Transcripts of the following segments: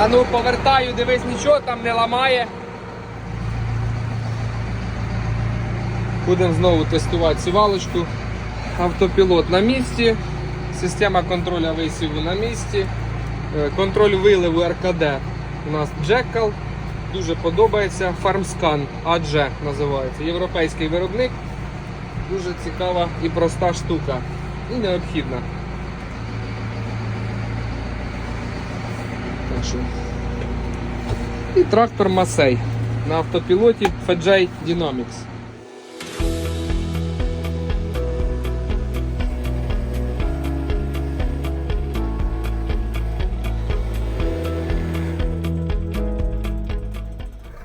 А ну повертаю, дивись, нічого там не ламає. Будемо знову тестувати сівалочку. Автопілот на місці, система контролю висіву на місці, Е, контроль виливу РКД у нас Джекал. Дуже подобається. FarmScan AG називається. Європейський виробник. Дуже цікава і проста штука. І необхідна. Що. І трактор Масей на автопілоті FJ Dynamics.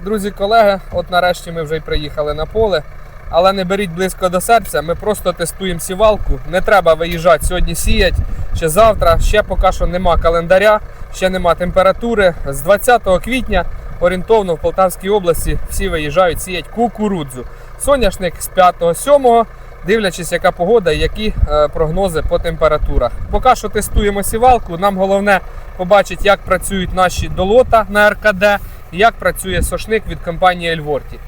Друзі, колеги, от нарешті ми вже й приїхали на поле. Але не беріть близько до серця, ми просто тестуємо сівалку. Не треба виїжджати сьогодні сіять чи завтра. Ще поки що нема календаря, ще нема температури. З 20 квітня орієнтовно в Полтавській області всі виїжджають сіять кукурудзу. Соняшник з 5-7, дивлячись, яка погода і які е, прогнози по температурах. Поки що тестуємо сівалку. Нам головне побачити, як працюють наші долота на РКД і як працює сошник від компанії Ельворті.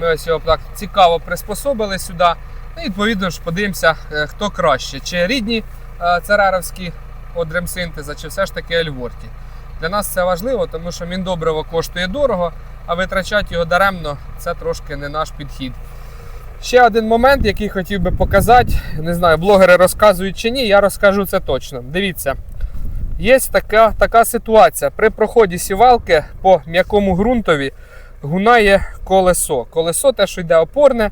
Ми ось його так цікаво приспособили сюди. Ну, і відповідно ж подивимося, е, хто краще. Чи рідні е, от ремсинтеза, чи все ж таки Ельворті. Для нас це важливо, тому що міндобриво коштує дорого, а витрачати його даремно це трошки не наш підхід. Ще один момент, який хотів би показати. Не знаю, блогери розказують чи ні, я розкажу це точно. Дивіться, є така, така ситуація. При проході сівалки по м'якому ґрунтові гунає колесо. Колесо те, що йде опорне,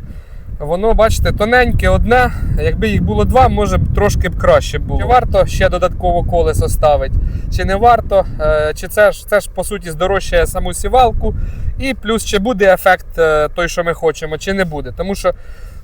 воно, бачите, тоненьке одне. Якби їх було два, може б трошки б краще було. Чи варто ще додатково колесо ставити, чи не варто, Е, чи це ж це ж по суті здорожчає саму сівалку, і плюс чи буде ефект е, той, що ми хочемо, чи не буде. Тому що,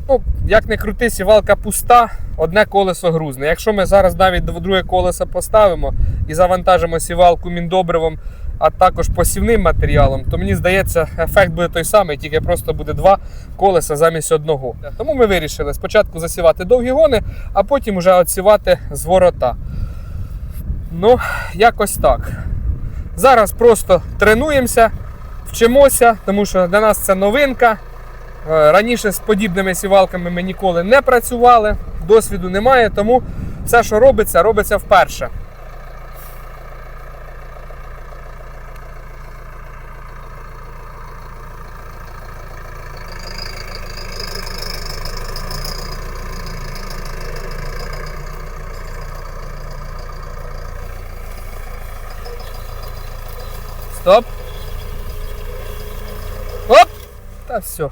ну, як не крути, сівалка пуста, одне колесо грузне. Якщо ми зараз навіть друге колесо поставимо і завантажимо сівалку міндобривом, а також посівним матеріалом, то мені здається, ефект буде той самий, тільки просто буде два колеса замість одного. Тому ми вирішили спочатку засівати довгі гони, а потім вже відсівати з ворота. Ну, якось так. Зараз просто тренуємося, вчимося, тому що для нас це новинка. Е, Раніше з подібними сівалками ми ніколи не працювали, досвіду немає, тому все, що робиться, робиться вперше. Стоп. Оп! Та все.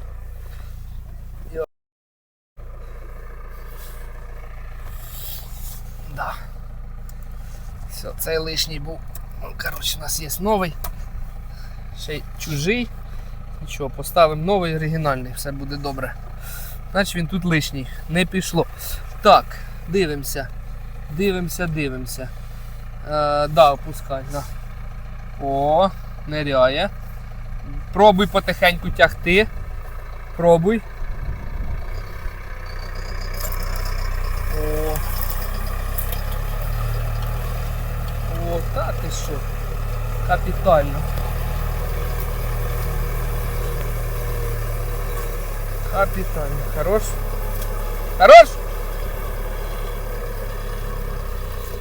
Да. Все, цей лишній був. Ну, коротше, у нас є новий. Ще й чужий. Нічого, поставимо новий оригінальний, все буде добре. Значить він тут лишній. Не пішло. Так, дивимося. Дивимося, дивимося. Е, да, опускай. Да. О, ниряє. Пробуй потихеньку тягти. Пробуй. О. О, та ти що? Капітально. Капітально. Хорош? Хорош?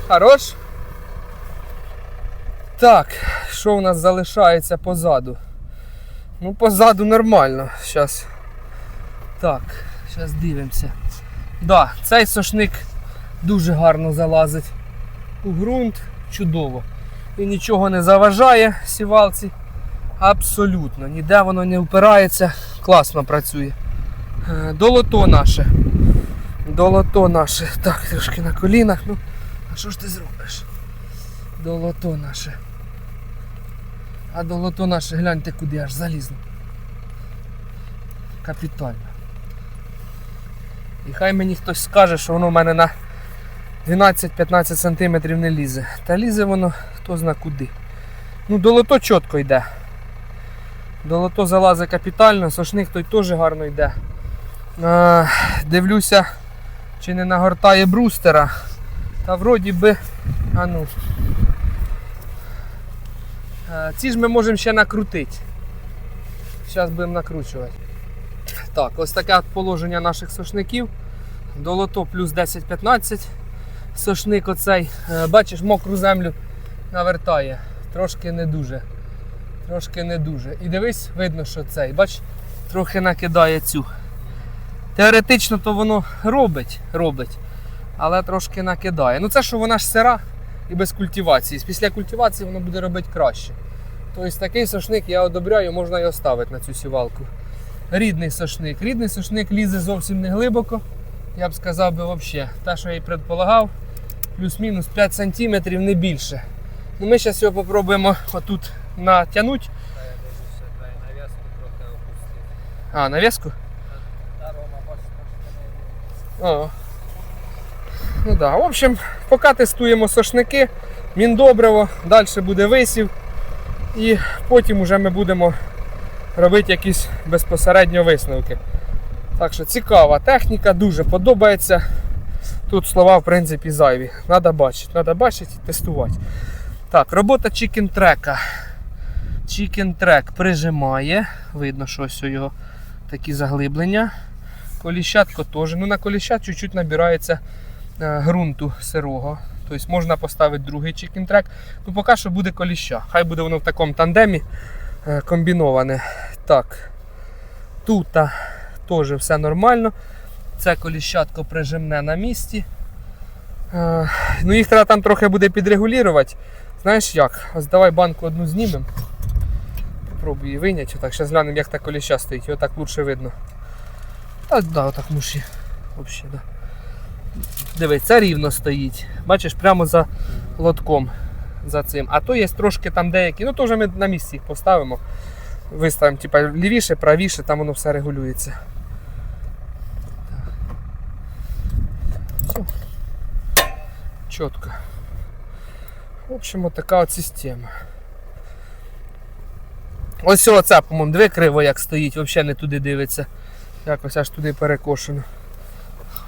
Хорош? Так, що у нас залишається позаду? Ну, позаду нормально. Зараз. Так, зараз дивимося. Да, цей сошник дуже гарно залазить у ґрунт, чудово. І нічого не заважає сівалці. Абсолютно. Ніде воно не впирається, класно працює. Е, Долото наше. Долото наше. Так, трошки на колінах. Ну, а що ж ти зробиш? Долото наше. А долото наше, гляньте куди аж залізло. Капітально. І хай мені хтось скаже, що воно в мене на 12-15 см не лізе. Та лізе воно хто зна куди. Ну, долото чітко йде. Долото залазить капітально, сошник той теж гарно йде. Е, дивлюся, чи не нагортає брустера. Та вроді би. А ну. Е, Ці ж ми можемо ще накрутити. Зараз будемо накручувати. Так, ось таке положення наших сошників. Долото плюс 10-15. Сошник оцей, е, бачиш, мокру землю навертає. Трошки не дуже. Трошки не дуже. І дивись, видно, що цей, бач, трохи накидає цю. Теоретично то воно робить, робить, але трошки накидає. Ну це що вона ж сира і без культивації. Після культивації воно буде робити краще. Тобто такий сошник я одобряю, можна його ставити на цю сівалку. Рідний сошник. Рідний сошник лізе зовсім не глибоко. Я б сказав би взагалі. Те, що я і предполагав, плюс-мінус 5 см, не більше. Ну, ми зараз його попробуємо отут натягнути. Й нав'язку трохи опустив. А, навіску? Та Рома, бачиш, трошки не О. Ну да. В общем, поки тестуємо сошники, міндобриво, далі буде висів. І потім вже ми будемо робити якісь безпосередньо висновки. Так що цікава техніка, дуже подобається. Тут слова, в принципі, зайві. Треба бачити, треба бачити і тестувати. Так, робота. Chicken Track прижимає. Видно, що ось у його такі заглиблення. Коліщатко теж. Ну, на коліщат чуть-чуть набирається ґрунту сирого. Тобто можна поставити другий track. Ну, поки що буде коліща. Хай буде воно в такому тандемі е, комбіноване. Так. Тут теж все нормально. Це коліщатко прижимне на місці. Е, ну, їх треба там трохи буде підрегулювати. Знаєш як? Ось давай банку одну знімемо. Попробуй її вийняти. Отак, зараз глянемо, як та коліща стоїть. Його так лучше видно. Так, да, отак муші. Вообще, да. Дивись, рівно стоїть. Бачиш, прямо за лотком. За цим. А то є трошки там деякі. Ну, теж ми на місці їх поставимо. Виставимо, типа, лівіше, правіше, там воно все регулюється. Чітко. В общем, така от система. Ось оце, по-моєму, дві криво як стоїть, взагалі не туди дивиться. Якось аж туди перекошено.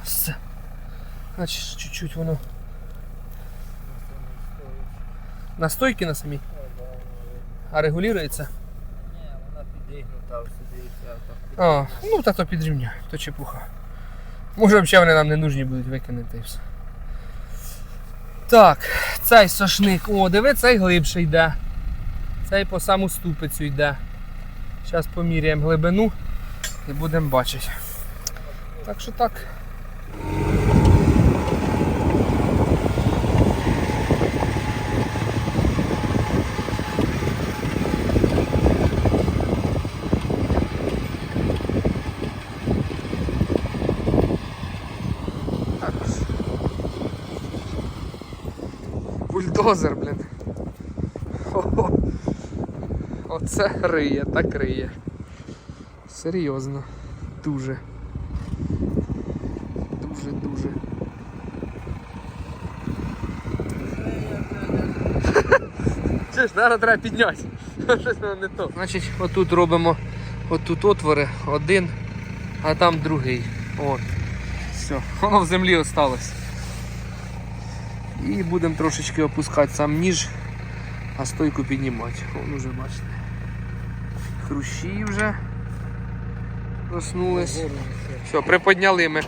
Ось це. Значить, чуть-чуть воно. На стойки на самій. А регулюється? Ні, вона підігнута сюди. А, ну та то підрівняю, то чепуха. Може взагалі вони нам не нужні будуть викинути і все. Так, цей сошник. О, диви, цей глибше йде. Цей по саму ступицю йде. Зараз поміряємо глибину і будемо бачити. Так що так. Бульдозер, блін. Хо-хо. Оце риє, так риє. Серйозно. Дуже. Дуже, дуже. Чи ж, зараз треба підняти. Щось не то. Значить, отут робимо отут отвори, один, а там другий. От. Все, воно в землі осталось. І будемо трошечки опускати сам ніж, а стойку піднімати. Вон уже бачите. Хрущі вже проснулись. Все, приподняли ми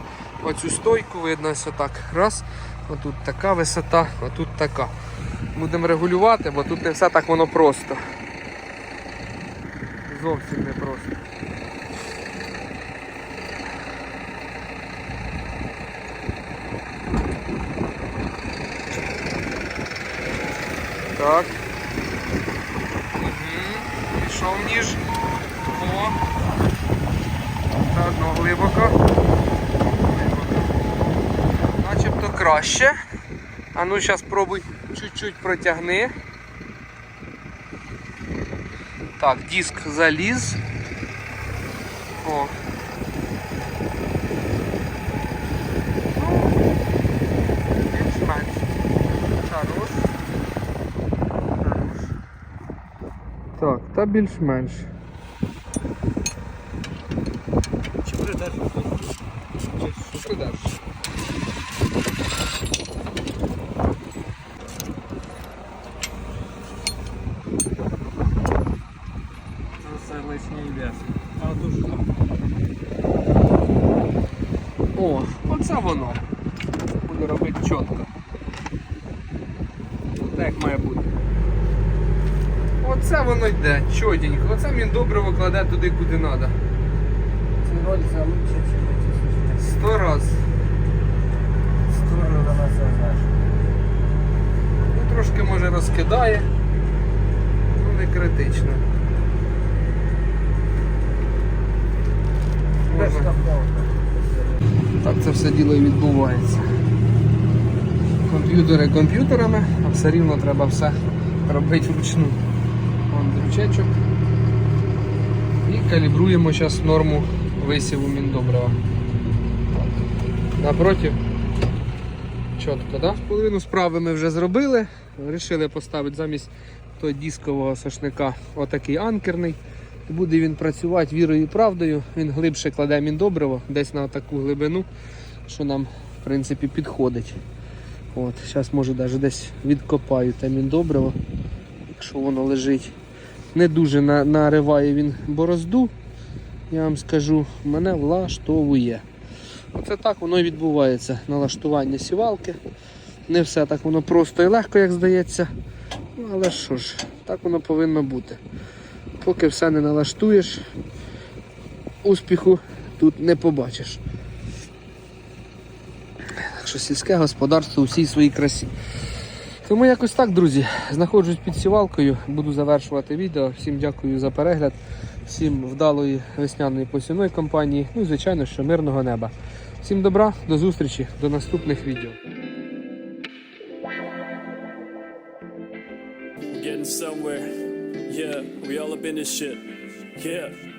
оцю стойку, видно ось отак. Раз. Отут така висота, отут така. Будемо регулювати, бо тут не все так воно просто. Зовсім не просто. Так. Угу. Пішов ніж. О. Та одно глибоко. Глибоко. Начебто краще. А ну зараз пробуй чуть-чуть протягни. Так, диск заліз. О. Ну, більш-менш. Хорош. Хорош. Так, та більш-менш. Чи придержиш? Придержиш. Вишня і в'ясна. А то ж там. О, оце воно. Буде робити чітко. Так як має бути. Оце воно йде, чотенько. Оце він добре викладе туди, куди треба. Ці рольця лучше, ніж ці. Сто раз. Це знаєш. Ну, трошки може розкидає. Ну не критично. Можна. Так це все діло і відбувається. Комп'ютери комп'ютерами, а все рівно треба все робити вручну. Вон дрючечок. І калібруємо зараз норму висіву міндобрива. Напротив. Чітко, так? Половину справи ми вже зробили. Рішили поставити замість того дискового сошника отакий анкерний. Буде він працювати вірою і правдою. Він глибше кладе міндобриво, десь на таку глибину, що нам в принципі підходить. От, Зараз може навіть десь відкопаю те міндобриво, якщо воно лежить. Не дуже на- нариває він борозду, я вам скажу, мене влаштовує. Оце так воно і відбувається налаштування сівалки. Не все так воно просто і легко, як здається. Ну, але що ж, так воно повинно бути. Поки все не налаштуєш, успіху тут не побачиш. Так що сільське господарство у всій своїй красі. Тому якось так, друзі. Знаходжусь під сівалкою, буду завершувати відео. Всім дякую за перегляд, всім вдалої весняної посівної кампанії. Ну і звичайно, що мирного неба. Всім добра, до зустрічі, до наступних відео. Yeah, we all up in this shit. Yeah.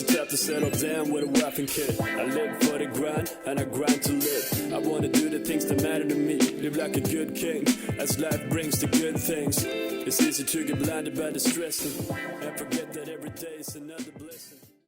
The type to settle down with a wife and kid. I live for the grind and I grind to live. I wanna do the things that matter to me. Live like a good king as life brings the good things. It's easy to get blinded by the stress and forget that every day is another blessing.